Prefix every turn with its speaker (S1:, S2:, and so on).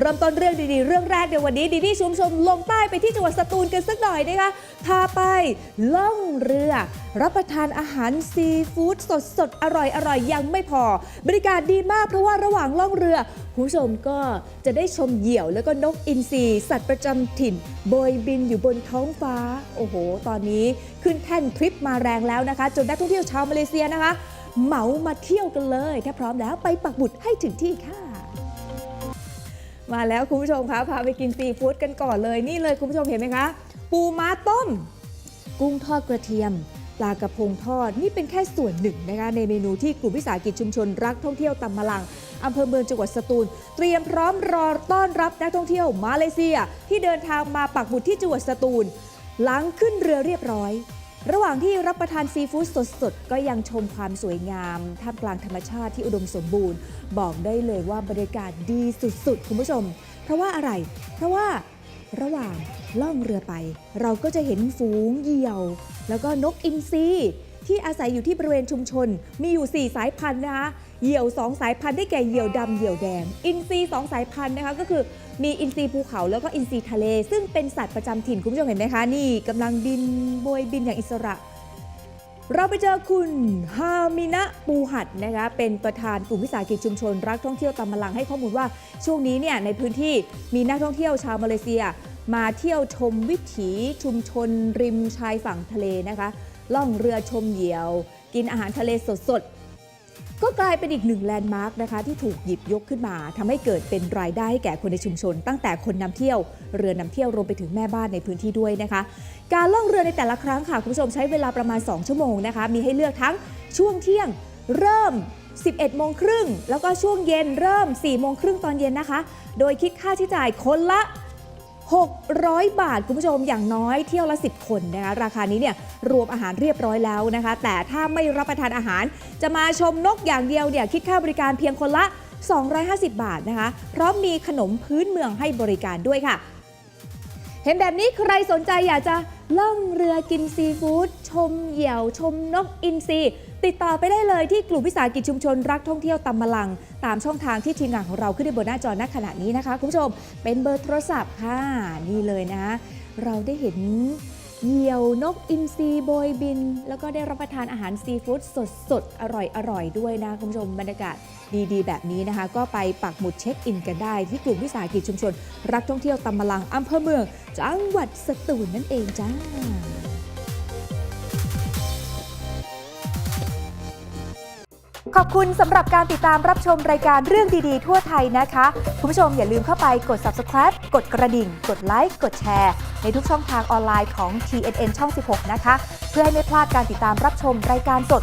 S1: เริ่มต้นเรื่องดีๆ เรื่องแรกในวันนี้ดีดีชุมชมลงใต้ไปที่จังหวัดสตูลกันสักหน่อยนะคะพาไปล่องเรือ รับประทานอาหารซีฟู้ดสดสดๆอร่อยอร่อยยังไม่พอ บริการดีมากเพราะว่าระหว่างล่องเรือคุณผู้ชมก็จะได้ชมเหยี่ยวแล้วก็นกอินทรีสัตว์ประจำถิ่นโบยบินอยู่บนท้องฟ้า โอ้โห ตอนนี้ขึ้นแท่นทริปมาแรงแล้วนะคะ จนนักท่องเที่ยวชาวมาเลเซียนะคะ เหมามาเที่ยวกันเลย ถ้าพร้อมแล้วไปปักหมุดให้ถึงที่ค่ะ มาแล้วคุณผู้ชมคะพาไปกินซีฟู้ดกันก่อนเลยนี่เลยคุณผู้ชมเห็นไหมคะ ปูม้าต้ม กุ้งทอดกระเทียม ปลากระพงทอดนี่เป็นแค่ส่วนหนึ่งนะคะในเมนูที่กลุ่มวิสาหกิจชุมชนรักท่องเที่ยวตำมะลังอำเภอเมืองจังหวัดสตูล เตรียมพร้อมรอต้อนรับนักท่องเที่ยวมาเลเซีย ที่เดินทางมาปักหมุดที่จังหวัดสตูล หลังขึ้นเรือเรียบร้อย ระหว่างที่รับประทานซีฟู้ดสดๆ ก็ยังชมความสวยงาม ท่ามกลางธรรมชาติที่อุดมสมบูรณ์ บอกได้เลยว่าบรรยากาศดีสุดๆ คุณผู้ชม เพราะว่าอะไร เพราะว่าระหว่างล่องเรือไป เราก็จะเห็นฝูงเหยี่ยว แล้วก็นกอินทรี ที่อาศัยอยู่ที่บริเวณชุมชน มีอยู่ 4 สายพันธุ์นะคะ เหยี่ยว 2 สายพันธุ์ได้แก่เหยี่ยวดำเหยี่ยวแดง อินทรีสองสายพันธุ์นะคะก็คือมีอินทรีภูเขาแล้วก็อินทรีทะเล ซึ่งเป็นสัตว์ประจำถิ่นคุณผู้ชมเห็นไหมคะนี่กำลังบินโบยบินอย่างอิสระ เราไปเจอคุณฮามินะปูหัดนะคะเป็นประธานกลุ่มวิสาหกิจชุมชน รักท่องเที่ยวตำมะลังให้ข้อมูลว่าช่วงนี้เนี่ยในพื้นที่มีนักท่องเที่ยวชาวมาเลเซียมาเที่ยวชมวิถีชุมชนริมชายฝั่งทะเลนะคะ ล่องเรือชมเหยี่ยว กินอาหารทะเลสดๆ ก็กลายเป็นอีกหนึ่งแลนด์มาร์กนะคะ ที่ถูกหยิบยกขึ้นมาทำให้เกิดเป็นรายได้ให้แก่คนในชุมชน ตั้งแต่คนนำเที่ยวเรือนำเที่ยวรวมไปถึงแม่บ้านในพื้นที่ด้วยนะคะ การล่องเรือในแต่ละครั้งค่ะคุณผู้ชมใช้เวลาประมาณ 2 ชั่วโมงนะคะ มีให้เลือกทั้งช่วงเที่ยงเริ่ม 11 โมงครึ่ง แล้วก็ช่วงเย็นเริ่ม 4 โมงครึ่งตอนเย็นนะคะ โดยคิดค่าใช้จ่ายคนละ 600 บาทคุณผู้ชมอย่างน้อยเที่ยวละ 10 คนนะคะราคานี้เนี่ยรวมอาหารเรียบร้อยแล้วนะคะ แต่ถ้าไม่รับประทานอาหาร จะมาชมนกอย่างเดียวเนี่ยคิดค่าบริการเพียงคนละ 250 บาทนะคะพร้อมมีขนมพื้นเมืองให้บริการด้วยค่ะ เห็นแบบนี้ใครสนใจอยากจะ ล่องเรือกินซีฟู้ดชมเหยี่ยวชมนกอินทรีติดต่อไปได้เลยที่กลุ่มวิสาหกิจชุมชนรักท่องเที่ยวตำมะลัง ตามช่องทางที่ทีมงานของเราขึ้นในบนหน้าจอณขณะนี้นะคะ คุณผู้ชมเป็นเบอร์โทรศัพท์ค่ะนี่เลยนะ เราได้เห็นเหยี่ยวนกอินทรีโบยบิน แล้วก็ได้รับประทานอาหารซีฟู้ดสดๆ อร่อยๆ ด้วยนะ คุณผู้ชมบรรยากาศ ดีๆ แบบนี้นะคะ ก็ไปปักหมุดเช็คอินกันได้ ที่กลุ่มวิสาหกิจชุมชน รักท่องเที่ยวตำมะลังอำเภอเมือง จังหวัดสตูลนั่นเองจ้าขอบคุณสำหรับการติดตามรับชมรายการเรื่องดีๆ ทั่วไทยนะคะ คุณผู้ชมอย่าลืมเข้าไปกด subscribe กดกระดิ่ง กดไลค์ กดแชร์ ในทุกช่องทางออนไลน์ของ TNN ช่อง 16 นะคะ เพื่อให้ไม่พลาดการติดตามรับชมรายการสด